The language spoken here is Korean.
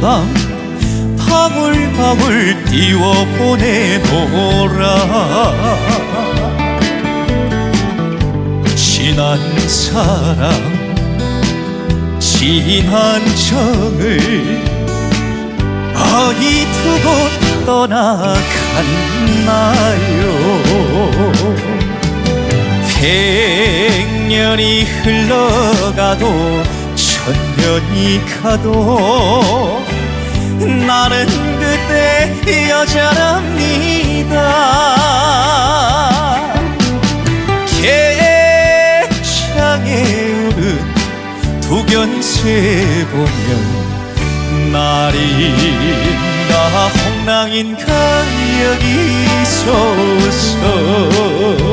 밤 방울방울 띄워 보내노라. 지난 사랑 지난 정을 어디 두고 떠나갔나요? 백년이 흘러가도 천년이 가도 그때 여자랍니다. 개창에 우는 두견새 보면 날인가? 홍랑인가 여기 있어서